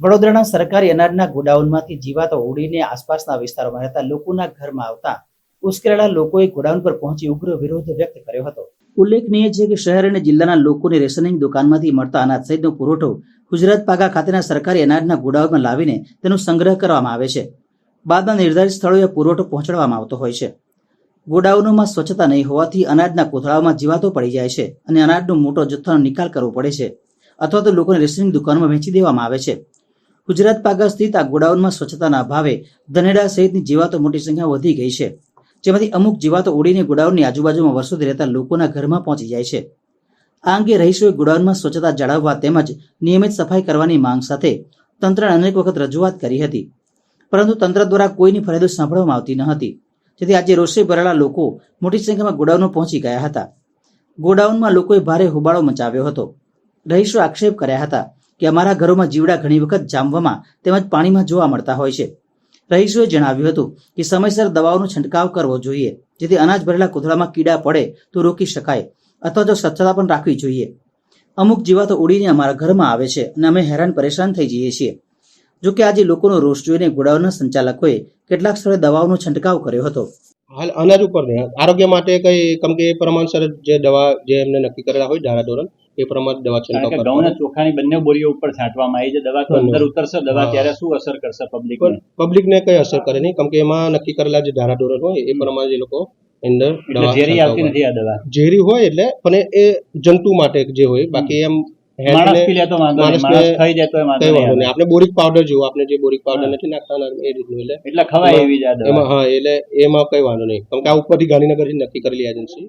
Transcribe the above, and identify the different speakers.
Speaker 1: વડોદરાના સરકારી અનાજના ગોડાઉનમાંથી જીવાતો ઉડીને આસપાસના વિસ્તારોમાં રહેતા લોકોના ઘરમાં આવતા ઉશ્કેરાયેલા લોકોએ ગોડાઉન પર પહોંચી ઉગ્ર વિરોધ વ્યક્ત કર્યો હતો. ઉલ્લેખનીય છે કે શહેર અને જિલ્લાના લોકોને રેશનિંગ દુકાનમાંથી મળતા અનાજ સહિતનો પુરવઠો ગુજરાત પાકા ખાતેના સરકારી અનાજના ગોડાઉનમાં લાવીને તેનો સંગ્રહ કરવામાં આવે છે. બાદમાં નિર્ધારિત સ્થળોએ પુરવઠો પહોંચાડવામાં આવતો હોય છે. ગોડાઉનોમાં સ્વચ્છતા નહીં હોવાથી અનાજના કોથળાઓમાં જીવાતો પડી જાય છે અને અનાજનો મોટો જથ્થાનો નિકાલ કરવો પડે છે અથવા તો લોકોને રેશનિંગ દુકાનોમાં વેચી દેવામાં આવે છે. ગુજરાત પાકા સ્થિત આ ગોડાઉનમાં સ્વચ્છતાના અભાવે ધનેડા સહિતની જીવાતો મોટી સંખ્યામાં વધી ગઈ છે. જેમાંથી અમુક જીવાતો ઉડીને ગોડાઉનની આજુબાજુમાં વર્ષોથી રહેતા લોકોના ઘરમાં પહોંચી જાય છે. આ અંગે રહીશોએ ગોડાઉનમાં સ્વચ્છતા જાળવવા તેમજ નિયમિત સફાઈ કરવાની માંગ સાથે તંત્રને અનેક વખત રજૂઆત કરી હતી. પરંતુ તંત્ર દ્વારા કોઈની ફરિયાદો સાંભળવામાં આવતી ન હતી. જેથી આજે રોષે ભરેલા લોકો મોટી સંખ્યામાં ગોડાઉનમાં પહોંચી ગયા હતા. ગોડાઉનમાં લોકોએ ભારે હોબાળો મચાવ્યો હતો. રહીશો આક્ષેપ કર્યા હતા. કે અમારા ઘરોમાં જીવડા ઘણી વખત જામવામાં તેમજ પાણીમાં જોવા મળતા હોય છે. રહીશોએ જણાવ્યું હતું કે સમયસર દવાઓનો છંટકાવ કરવો જોઈએ, જેથી અનાજ ભરેલા કોથળામાં કીડા પડે તો રોકી શકાય, અથવા તો સ્વચ્છતા પણ રાખવી જોઈએ. અમુક જીવાતો ઉડીને અમારા ઘરમાં આવે છે અને અમે હેરાન પરેશાન થઈ જઈએ છીએ. જો કે આજે લોકોનો રોષ જોઈને ગોડાઉનના સંચાલકોએ કેટલાક સ્થળે દવાઓનો છંટકાવ કર્યો હતો.
Speaker 2: હાલ અનાજ ઉપર આરોગ્ય માટે કઈ કમ કે પ્રમાણસર જે દવા જે એમને નક્કી કરેલા હોય ધારા ધોરણ એ પ્રમાણે દવા છંટકાવ કરવાનો.
Speaker 3: ઘઉંના ચોખાની બંને બોરીઓ ઉપર છાંટવામાં આવી છે. દવા તો અંદર ઉતરશે દવા ત્યારે શું અસર કરશે પબ્લિક
Speaker 2: પબ્લિક પબ્લિકને કઈ અસર કરે નહીં કેમ કે એમાં નક્કી કરેલા જે ધારા ધોરણ હોય એ પ્રમાણે એ લોકો અંદર દવા
Speaker 3: ઝેરી આવતી નથી આ દવા?
Speaker 2: ઝેરી હોય એટલે પણ એ જંતુ માટે જે હોય બાકી એમ ને આપણે બોરિક પાવડર જેવું આપણે જે બોરિક પાવડર નથી નાખતા એ રીતનું એટલે
Speaker 3: એટલે ખવાય એવી જ
Speaker 2: એમાં હા એટલે એમાં કઈ વાંધો નહીં. કેમ કે આ ઉપરથી ગાંધીનગરથી નક્કી કરેલી એજન્સી